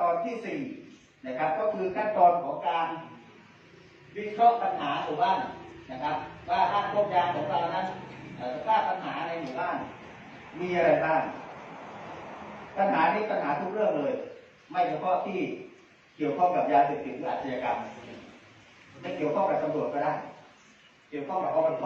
ตอนที่สี่นะครับ ก็คือขั้นตอนของการวิเคราะห์ปัญหาหมู่บ้านนะครับ ว่าบ้านโคกยางของเรานั้นเอ่อสภาพปัญหาในหมู่บ้าน มีอะไรบ้างปัญหานี้ปัญหาทุกเรื่องเลย ไม่เฉพาะที่เกี่ยวข้องกับยาเสพติดหรืออาชญากรรมไม่เกี่ยวข้องกับตำรวจก็ได้ เกี่ยวข้องกับอบต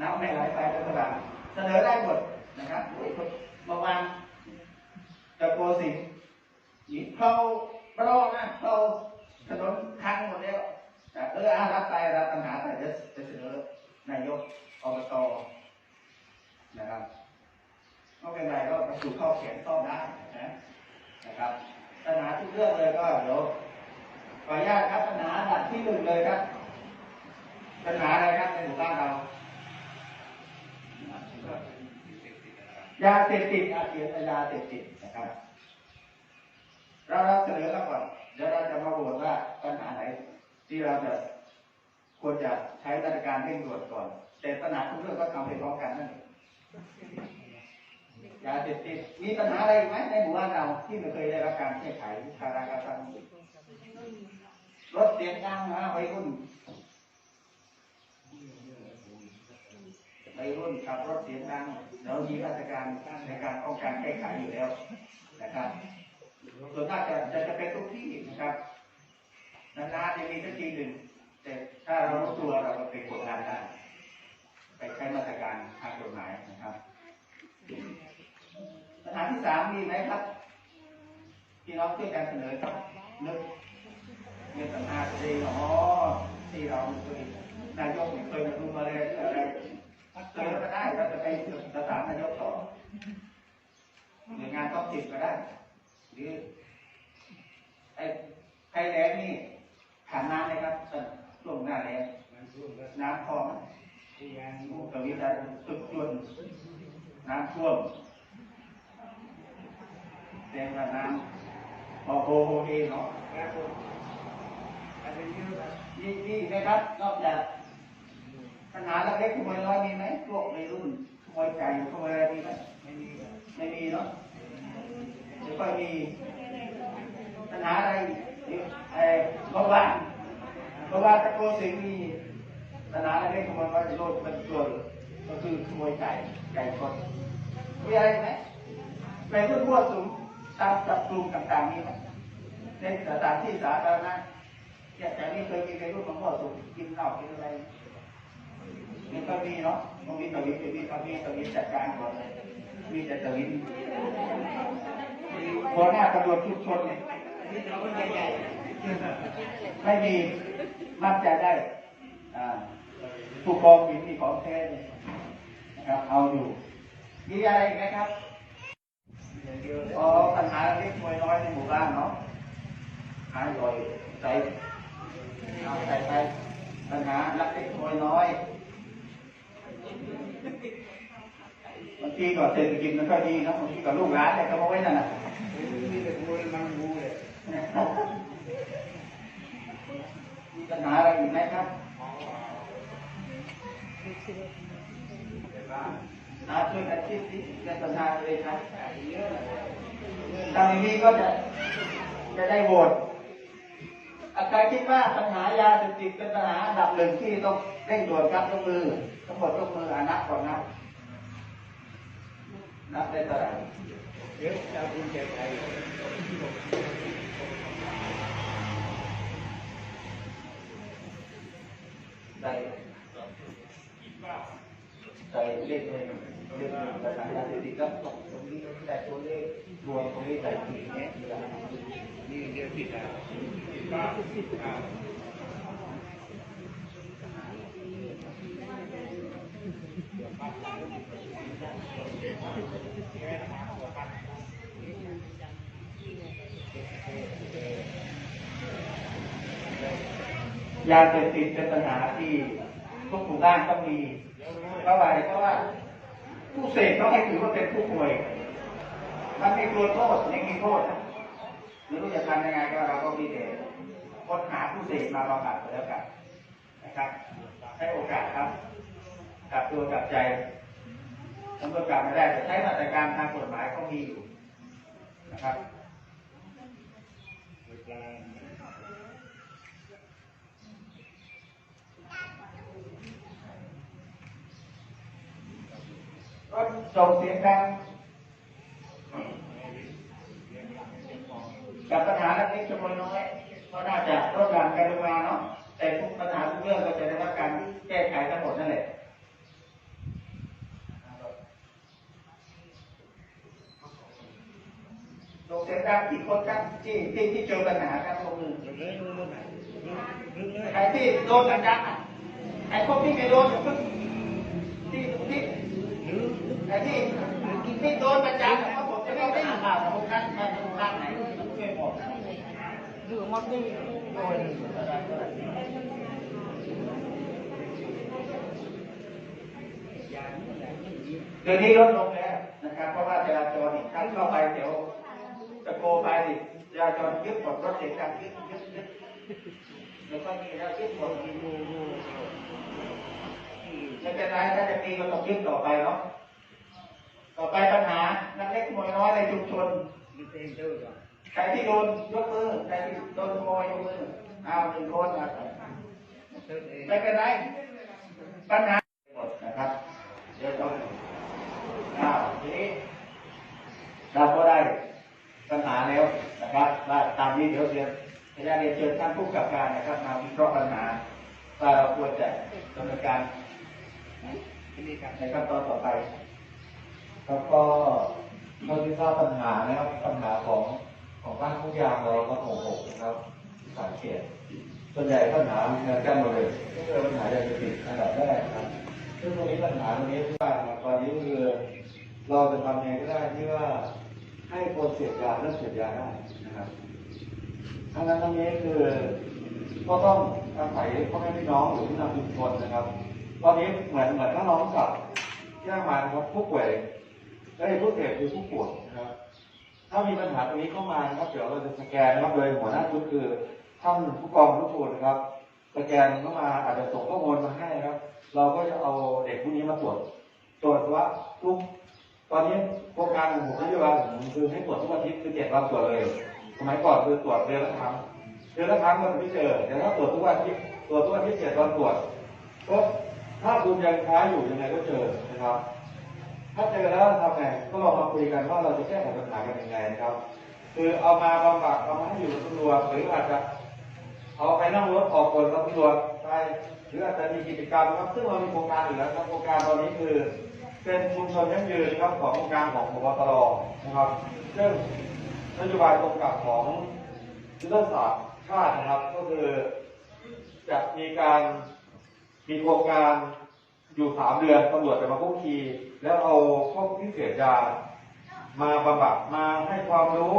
น้ำไม่ไหลไปรัฐบาลเสนอได้หมดนะครับโอ้ยเมื่อวานตะโกสิง ห์หญิงเขารอนะเขาถนนพังหมดแล้วแต่เอออารับไปรับปัญหาไปเดี๋ยวจะเสนอนายกอบตนะครับไม่เป็นไรก็ประสูเข้าเขียนซ่อมได้นะนะครับปัญหาทุกเรื่องเลยก็เดี๋ยวขออนุญาตครับปัญหาอันดับที่หนึ่งเลยครับ ปัญหาอะไรครับในหมู่บ้านเรายาเสพติดอาเขียนยาเสพติดนะครับ เราเราเสนอมาก่อนเดี๋ยวเราจะมาโหวตว่าปัญหาไหน ที่เราจะควรจะใช้มาตรการเร่งด่วนก่อน แต่ปัญหาทุกเรื่องก็ทำไปพร้อมกันนั่นเองยาเสพติดมีปัญหาอะไรไหมในหมู่บ้านเราที่ไม่เคยได้รับการแก้ไขคาราคาซังรถเสียงดังนะวัยรุ่นวัยรุ่นขับรถเสียงดังเรามีมาตรการในการป้องกันแก้ไขอยู่แล้วนะครับ ส่วนมากจะจะจะเป็นทุกที่นะครับนานๆจะมีสักทีหนึ่งแต่ถ้าเรารู้ตัวเราก็ไปกดดันได้ไปใช้มาตรการทางกฎหมายนะครับปัญหาที่สามมีไหมครับพี่น้องช่วยกันเสนอครับนึกเงินปัญหาตัวเองอ๋อที่เราเคยนายกเคยมาดูมาเลยอะไรเสนอก็ได้เราจะไปประสานนายกต่อหน่วยงานท้องถิ่นก็ได้ หรือไอ้ไอ้แรงนี่ขาดน้ำไหมครับช่วงหน้าแรงน้ำพอไหมกวิตาตุกจวน น้ำท่วมแรงว่าน้ำพอโฮโฮเอเนาะนี่นี่นะครับนอกจากปัญหาเล็กๆขโมยน้อยมีไหมพวกในรุ่นขโมยไก่ขโมยอะไรมีไหมไม่มีไม่มีเนาะไม่ค่อยมีปัญหาอะไรไอ้เมื่อวานเมื่อวานตะโกสิงมีปัญหาอะไรขโมยว่าโลดมันตัวก็คือขโมยไก่ไก่ชน มีอะไรไหมไปพูดมั่วสุมตามจับกลุ่มต่างๆมีไหมในสถานที่สาธารณะเนี่ยแต่นี่เคยมีใครพูดมั่วสุมกินเหล้ากินอะไรนี่ก็มีเนาะมันมีตะวินมีตะวินตะวินจัดการก่อนเลยมีแต่ตวินหัวหน้าตำรวจทุกชนเนี่ยไม่มีมั่นใจได้อ่าผู้กองบินนี่ของแท้เลยนะครับเอาอยู่ มีอะไรอีกไหมครับอ๋อปัญหาเล็กน้อยน้อยในหมู่บ้านเนาะหายลอยใจเอาใส่ไปปัญหาลักเล็กน้อยน้อยบางทีก็เศรษฐกิจมันก็ดีนะบางทีก็ลูกหลานแต่ก็มาไว้นั่นน่ะมีปัญหาอะไรอีกไหมครับ อาช่วยกันคิดสิเป็นปัญหาเลยครับทำอย่างนี้ก็จะจะได้โหวตอาใครคิดว่าปัญหายาเสพติดเป็นปัญหาดับหนึ่งที่ต้องเร่งด่วนครับยกมือทั้งหมดยกมืออานับก่อนนะนับได้เท่าไหร่ได้ใส่เลขเลย เลขปัญหายาเสพติดก็ตกตรงนี้แต่ตัวเลขรวมตรงนี้ใส่ถุงเนี้ยนี่เรียกผิดแล้วยาเสพติดเป็นปัญหาที่ทุกหมู่บ้านต้องมีเพราะอะไรเพราะว่า ผู้เสพต้องให้ถือว่าเป็นผู้ป่วย มันมีตัวโทษยังมีโทษนะไม่รู้จะทำยังไงก็เราก็มีเดชค้นหาผู้เสพมาบำบัดไปแล้วกันนะครับ ให้โอกาสครับกลับตัวกลับใจตำรวกลับไม่ได้แต่ใช้มาตรการทางกฎหมายก็มีอยู่นะครับ รถ ส่งเสียงดังกับปัญหาเล็กๆจำนวนน้อยก็น่าจะลดหลั่นกันลงมาเนาะแต่ทุกปัญหาทุกเรื่องก็จะได้รับการแก้ไขทั้งหมดนั่นแหละส่งเสียงดังกี่คนครับที่ที่ที่เจอปัญหาครับลงมือใครที่โดนกันจังอะไอ้พวกที่ไม่โดนอย่าเพิ่ง ไอ้ที่ที่โดนกันจังอ่าบอกจะไม่ได้ข่าวของพวกท่านมาทางด้านไหนมันช่วยบอกหรือมันไม่โดนเดี๋ยวนี้ลดลงแล้วนะครับ เพราะว่าจราจรอีกครั้งเข้าไปเดี๋ยวตะโกไปดิจราจรยึดหมดรถเสียงดังยึดยึดยึดแล้วก็มีแล้วยึดหมดไม่เป็นไรถ้าจะมีก็ต้องยึดต่อไปเนาะ ต่อไปปัญหานักเล็กขโมยน้อยในชุมชนใครที่โดนยกมือใครที่โดนขโมยยกมือเอาหนึ่งคนนะไม่เป็นไรปัญหาหมดนะครับเดี๋ยวต้องอ้าวทีนี้เราก็ได้ปัญหาแล้วนะครับว่าตามนี้เดี๋ยวเรียนจะได้เรียนเชิญท่านผู้กำกับการนะครับ มาวิเคราะห์ปัญหาว่าเราควรจะดำเนินการในขั้นตอนต่อไป แล้วก็เท่าที่ทราบปัญหานะครับปัญหาของของบ้านทุกอย่างเราก็โถหกนะครับสายเขตส่วนใหญ่ปัญหาเหมือนกันหมดเลยก็คือปัญหายาเสพติดอันดับแรกครับซึ่งตรงนี้ปัญหาตรงนี้ที่ว่าตอนนี้คือเราจะทำยังไงก็ได้ที่ว่าให้คนเสพยาเลิกเสพยาได้นะครับทั้งนั้นทั้งนี้คือก็ต้องอาศัยพ่อแม่พี่น้องหรือผู้นำชุมชนนะครับ ตอนนี้เหมือนเหมือนถ้าน้องกับย่างมาครับผู้ป่วย และผู้เสพคือผู้ป่วยนะครับ ถ้ามีปัญหาตรงนี้เข้ามานะครับ เดี๋ยวเราจะสแกนนะครับโดยหัวหน้าชุดคือท่านผู้กองผู้ตรวจนะครับ สแกนเข้ามาอาจจะส่งข้อมูลมาให้นะครับ เราก็จะเอาเด็กพวกนี้มาตรวจ ตรวจว่าทุกตอนนี้โครงการของผมนโยบายผมคือให้ตรวจทุกอาทิตย์คือเจ็ดวันตรวจเลย สมัยก่อนคือตรวจเดือนละครั้งเดือนละครั้งมันไม่เจอ แต่ถ้าตรวจทุกวันทิตย์ตรวจทุกอาทิตย์เจ็ดวันตรวจก็ถ้าคุณยังค้าอยู่ยังไงก็เจอนะครับ ถ้าเจอแล้วทำไงก็ลองมาคุยกันว่าเราจะแก้ไขปัญหากันยังไงนะครับ คือเอามาบำบัดเอามาให้อยู่ตำรวจหรืออาจจะเอาไปนั่งรถออกกฎตำรวจไปหรืออาจจะมีกิจกรรมครับซึ่งเรามีโครงการอยู่แล้วครับโครงการตอนนี้คือ เป็นชุมชนยั่งยืนครับของโครงการของพบตรนะครับซึ่งนโยบายตรงกับของยุทธศาสตร์ชาตินะครับ ก็คือจะมีการมีโครงการ อยู่สามเดือนตำรวจจะมาคุกคีแล้วเอาพวกที่เสพยามาบำบัดมาให้ความรู้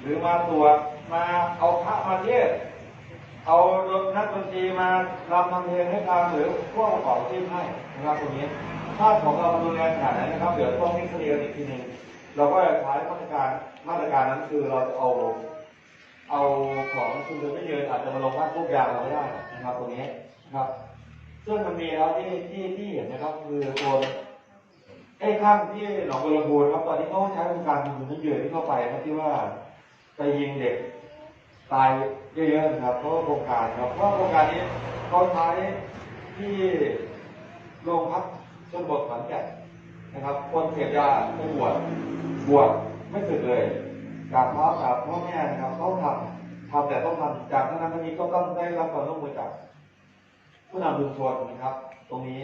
หรือมาตรวจมาเอาพระมาเทศเอาดนนักดนตรีมารำทำเพลงให้ฟังหรือพวกประกอบที่ให้นะครับตรงนี้ถ้าของเราดูแลขนาดไหนนะครับเดี๋ยวต้องนิสเรียนอีกทีหนึ่งเราก็จะใช้มาตรการมาตรการนั้นคือเราจะเอาเอาของชุมชนไม่เยอะอาจจะมาลงว่าทุกยาเราไม่ได้นะครับตรงนี้นะครับ ซึ่งมันมีแล้วที่ที่ที่เห็นนะครับ คือโอนไอ้ข้างที่หนองบัวลำพูนะครับ ตอนนี้เขาใช้บริการคุณนั่นเยอะที่เข้าไปนะครับที่ว่าไปยิงเด็กตายเยอะๆนะครับเพราะโครงการครับเพราะโครงการนี้เขาใช้ที่โรงพักชนบทขอนแก่นนะครับ คนเสพยาไปบวชบวชไม่สึกเลยกราบพ่อกราบพ่อแม่นะครับเขาทำทำแต่ต้องทำจากนั้นทีนี้ก็ต้องได้รับความร่วมมือจาก ผู้นำชุมชนนะครับ ตรงนี้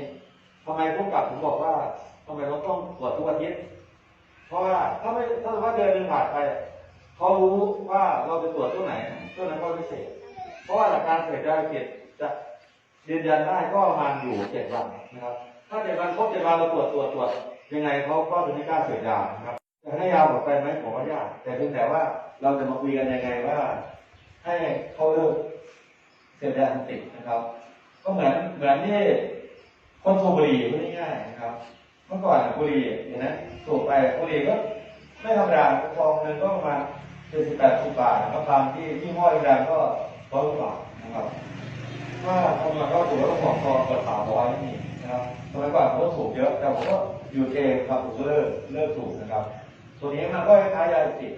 ทำไมผู้กำกับผมบอกว่าทำไมเราต้องตรวจทุกอาทิตย์เพราะว่าถ้าไม่ถ้าสมมติว่าเดือนหนึ่งผ่านไปเขารู้ว่าเราไปตรวจตัวไหนตัวนั้นก็พิเศษ เพราะว่าหลักการเสพยาเสพติดจะยืนยันได้ก็ประมาณอยู่เจ็ดวันนะครับ ถ้าเจ็ดวันครบเจ็ดวันเราตรวจตรวจตรวจยังไงเขาก็จะไม่กล้าเสพยานะครับจะให้ยาหมดไปไหมผมว่ายากแต่เพียงแต่ว่าเราจะมาคุยกันยังไงว่า ให้เขาเลิกเสพยาเสพติดนะครับ ก็เหมือนเหมือนที่คนสูบบุหรี่พูดง่ายๆนะครับ เมื่อก่อนบุหรี่เห็นไหมสูบไปบุหรี่ก็ไม่ธรรมดาซองหนึงก็ประมาณเจ็ดสิบแปดสิบบาทนะครับตามที่ที่ห้อยแรงก็ร้อยกว่านะครับถ้าทำมาก็ถือว่าต้องของซองเกิดสามร้อยนี่นะครับสมัยก่อนผมก็สูบเยอะแต่ผมก็อยู่เองครับผมก็เลิกเลิกสูบนะครับ ตัวนี้มันก็คล้ายยาเสพติด